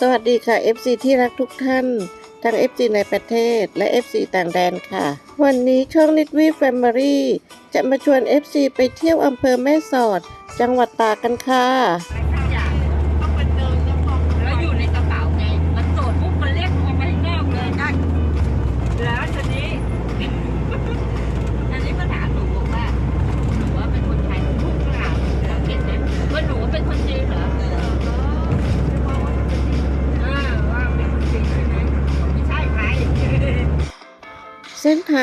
สวัสดีค่ะ FC ที่รักทุกท่าน ทั้ง FC ในประเทศและ FC ต่างแดนค่ะ วันนี้ช่องนิดวีแฟมิลี่จะมาชวน FC ไปเที่ยวอำเภอแม่สอด จังหวัดตากกันค่ะ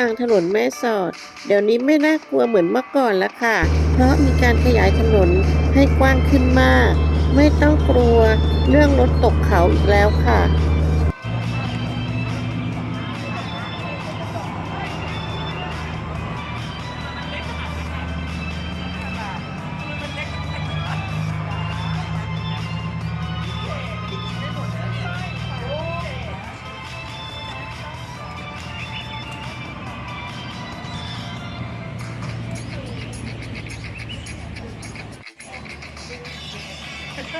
างถนนแม่สอด เดี๋ยวนี้ไม่น่ากลัวเหมือนเมื่อก่อนแล้วค่ะ เพราะมีการขยายถนนให้กว้างขึ้นมาก ไม่ต้องกลัวเรื่องรถตกเขาอีกแล้วค่ะ ไ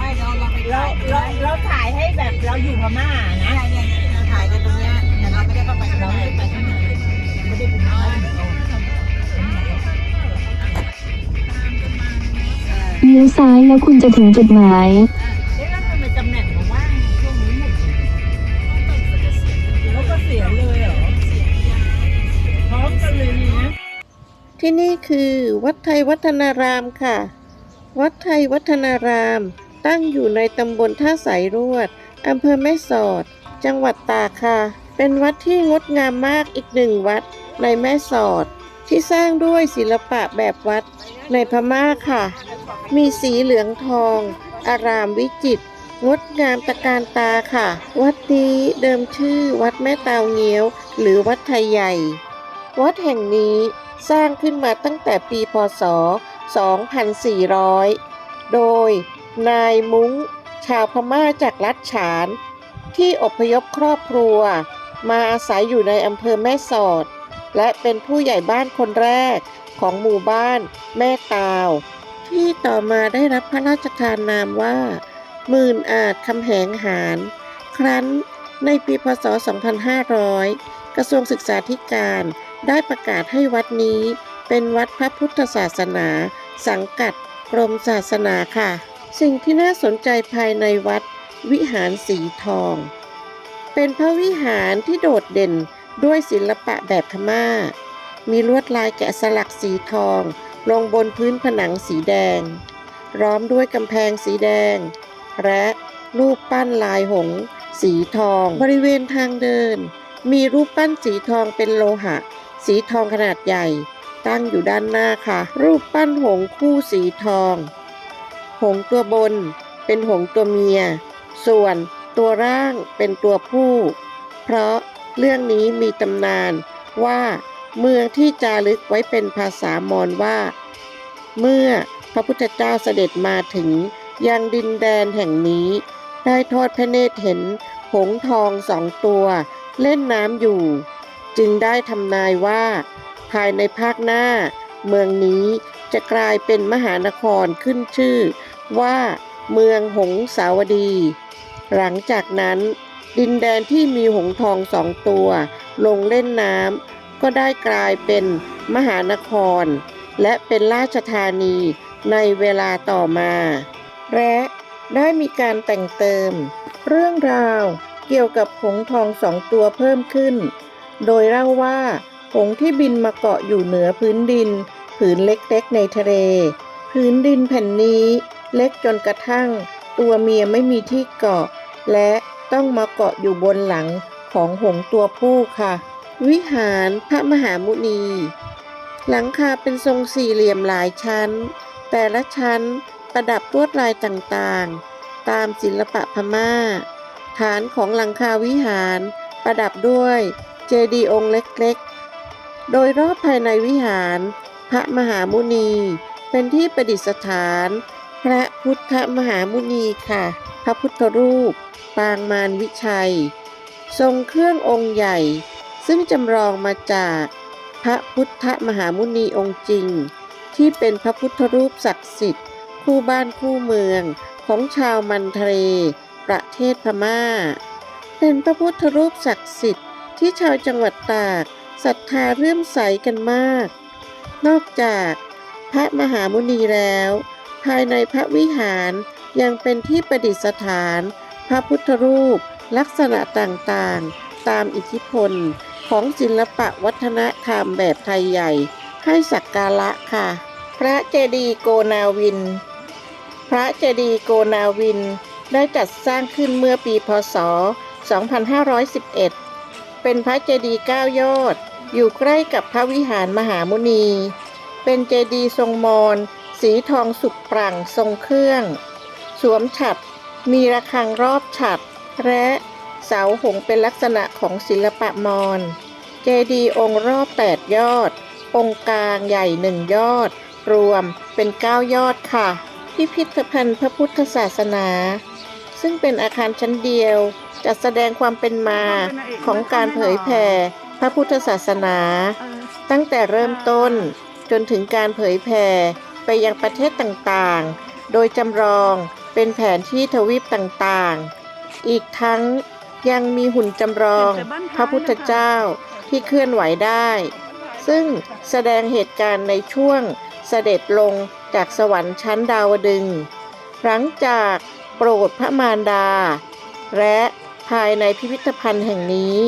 ม่เราเราไปเราเราเราถ่ายให้แบบเราอยู่พม่านะเนี่ยเนี่ยเราถ่ายกันตรงเนี้ยแต่เราไม่ได้เข้าไปเราไม่ได้ไปข้างใน เลี้ยวซ้ายแล้วคุณจะถึงจุดหมายเอ๊ะแล้วทำไมตำแหน่งมาว่างช่วงนี้หมดเลยแล้วก็เสียเลยเหรอพร้อมกันเลยนี่นะที่นี่คือวัดไทยวัฒนารามค่ะ วัดไทยวัฒนาราม ตั้งอยู่ในตำบลท่าสายรวดอำเภอแม่สอด จังหวัดตากค่ะ เป็นวัดที่งดงามมากอีกหนึ่งวัด ในแม่สอดที่สร้างด้วยศิลปะแบบวัดในพม่าค่ะ มีสีเหลืองทอง อารามวิจิตรงดงามตะการตาค่ะ วัดนี้เดิมชื่อวัดแม่ตาวเงี้ยว หรือวัดไทยใหญ่ วัดแห่งนี้สร้างขึ้นมาตั้งแต่ปีพศ 2400 โดยนายมุ้ง ชาวพม่าจากรัฐฉาน ที่อพยพครอบครัว มาอาศัยอยู่ในอำเภอแม่สอด และเป็นผู้ใหญ่บ้านคนแรกของหมู่บ้านแม่ตาว ที่ต่อมาได้รับพระราชทานนามว่าหมื่นอาจคำแหงหาร ครั้นในปีพศ 2500 กระทรวงศึกษาธิการได้ประกาศให้วัดนี้เป็นวัดพระพุทธศาสนา สังกัดกรมศาสนาค่ะ สิ่งที่น่าสนใจภายในวัดวิหารสีทอง เป็นพระวิหารที่โดดเด่น ด้วยศิลปะแบบพม่า มีลวดลายแกะสลักสีทอง ลงบนพื้นผนังสีแดงล้อมด้วยกำแพงสีแดง และรูปปั้นลายหงส์สีทอง บริเวณทางเดิน มีรูปปั้นสีทองเป็นโลหะ สีทองขนาดใหญ่ ตั้งอยู่ด้านหน้าค่ะ รูปปั้นหงส์คู่สีทอง หงส์ตัวบนเป็นหงส์ตัวเมีย ส่วนตัวร่างเป็นตัวผู้ เพราะ เรื่องนี้มีตำนานว่าเมืองที่จารึกไว้เป็นภาษามอญว่า เมื่อพระพุทธเจ้าเสด็จมาถึงยังดินแดนแห่งนี้ ได้ทอดพระเนตรเห็นหงทองสองตัว เล่นน้ำอยู่ จึงได้ทำนายว่า ภายในภาคหน้า เมืองนี้จะกลายเป็นมหานครขึ้นชื่อ ว่าเมืองหงสาวดี หลังจากนั้น ดินแดนที่มีหงทองสองตัว ลงเล่นน้ำก็ได้กลายเป็นมหานคร และเป็นราชธานีในเวลาต่อมา และได้มีการแต่งเติม เรื่องราวเกี่ยวกับหงทองสองตัวเพิ่มขึ้น โดยเล่าว่าหงที่บินมาเกาะอยู่เหนือพื้นดิน ผืนเล็กๆในทะเล พื้นดินแผ่นนี้ เล็กจนกระทั่ง ตัวเมียไม่มีที่เกาะ และ ต้องมาเกาะอยู่บนหลังของหงส์ตัวผู้ค่ะ วิหารพระมหามุนี หลังคาเป็นทรงสี่เหลี่ยมหลายชั้น แต่ละชั้นประดับลวดลายต่างๆ ตามศิลปะพม่า ฐานของหลังคาวิหารประดับด้วยเจดีย์องค์เล็กๆ โดยรอบภายในวิหาร พระมหามุนีเป็นที่ประดิษฐาน พระพุทธมหามุนีค่ะ พระพุทธรูป ปางมารวิชัย ทรงเครื่ององค์ใหญ่ ซึ่งจำลองมาจากพระพุทธมหามุนีองค์จริง ที่เป็นพระพุทธรูปศักดิ์สิทธิ์ คู่บ้านคู่เมืองของชาวมันทะเลประเทศพม่า เป็นพระพุทธรูปศักดิ์สิทธิ์ที่ชาวจังหวัดตากศรัทธาเรื่มใสกันมาก นอกจากพระมหามุนีแล้ว ภายในพระวิหารยังเป็นที่ประดิษฐาน พระพุทธรูป ลักษณะต่างๆ ตามอิทธิพลของศิลปะวัฒนธรรมแบบไทยใหญ่ ให้สักการะค่ะ พระเจดีย์โกนาวิน พระเจดีย์โกนาวินได้จัดสร้างขึ้นเมื่อปีพศ 2511 เป็นพระเจดีย์เก้ายอด อยู่ใกล้กับพระวิหารมหามุนี เป็นเจดีย์ทรงมอญ สีทองสุกปรั่งทรงเครื่อง สวมฉัตรมีระฆังรอบฉัตรและเสาหงเป็นลักษณะของศิลปะมอญเจดีย์องค์รอบแปดยอด องค์กลางใหญ่หนึ่งยอด รวมเป็นเก้ายอดค่ะ พิพิธภัณฑ์พระพุทธศาสนา ซึ่งเป็นอาคารชั้นเดียว จัดแสดงความเป็นมาของการเผยแผ่พระพุทธศาสนา ตั้งแต่เริ่มต้นจนถึงการเผยแผ่ ไปยังประเทศต่างๆ โดยจำลองเป็นแผนที่ทวีปต่างๆ อีกทั้งยังมีหุ่นจำลองพระพุทธเจ้าที่เคลื่อนไหวได้ ซึ่งแสดงเหตุการณ์ในช่วงเสด็จลงจากสวรรค์ชั้นดาวดึง หลังจากโปรดพระมารดา และภายในพิพิธภัณฑ์แห่งนี้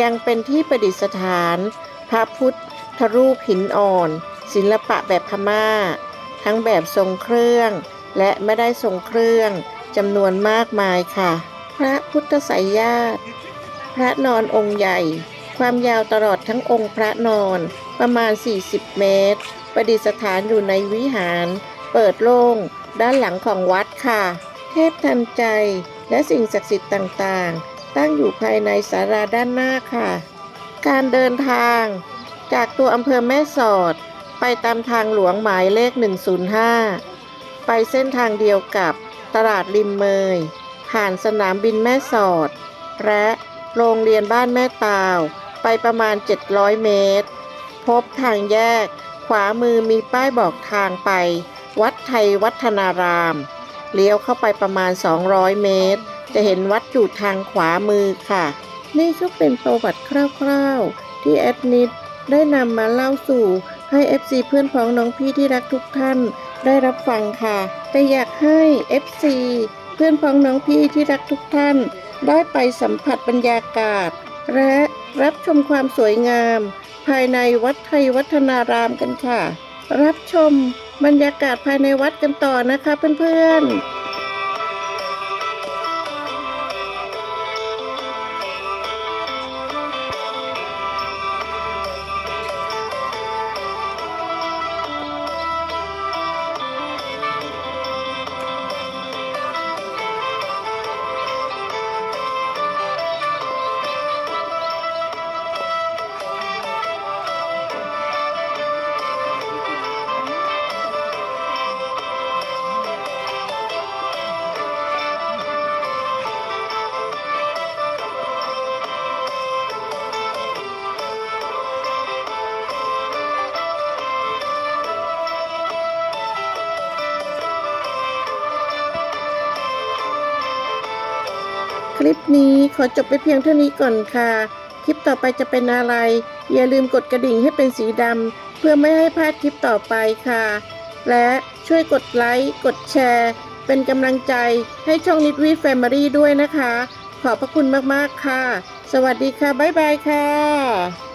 ยังเป็นที่ประดิษฐาน พระพุทธรูปหินอ่อน ศิลปะแบบพม่า ทั้งแบบทรงเครื่อง และไม่ได้ทรงเครื่องจำนวนมากมายค่ะ พระพุทธไสยญาติ พระนอนองค์ใหญ่ ความยาวตลอดทั้งองค์พระนอนประมาณ 40 เมตร ประดิษฐานอยู่ในวิหาร เปิดโล่ง ด้านหลังของวัดค่ะ เทพทันใจและสิ่งศักดิ์สิทธิ์ต่างๆ ตั้งอยู่ภายในศาลาด้านหน้าค่ะ การเดินทาง จากตัวอำเภอแม่สอด ไปตามทางหลวงหมายเลข 105 ไปเส้นทางเดียวกับตลาดริมเมย ผ่านสนามบินแม่สอด และโรงเรียนบ้านแม่ตาว ไปประมาณ 700 เมตร พบทางแยก ขวามือมีป้ายบอกทางไป วัดไทยวัฒนาราม เลี้ยวเข้าไปประมาณ 200 เมตร จะเห็นวัดอยู่ทางขวามือค่ะ นี่ก็เป็นประวัติคร่าวๆ ที่แอดนิดได้นำมาเล่าสู่ ให้ FC เพื่อนพ้องน้องพี่ที่รักทุกท่าน ได้รับฟังค่ะ แต่อยากให้ FC เพื่อนพ้องน้องพี่ที่รักทุกท่าน ได้ไปสัมผัสบรรยากาศ และรับชมความสวยงาม ภายในวัดไทยวัฒนารามกันค่ะ รับชมบรรยากาศภายในวัดกันต่อนะคะเพื่อนๆ คลิปนี้ขอจบไปเพียงเท่านี้ก่อนค่ะ คลิปต่อไปจะเป็นอะไร อย่าลืมกดกระดิ่งให้เป็นสีดำเพื่อไม่ให้พลาดคลิปต่อไปค่ะ และช่วยกดไลค์ กดแชร์ เป็นกำลังใจให้ช่องนิดวีแฟมิลี่ด้วยนะคะ ขอบพระคุณมากๆค่ะ สวัสดีค่ะ บ๊ายบายค่ะ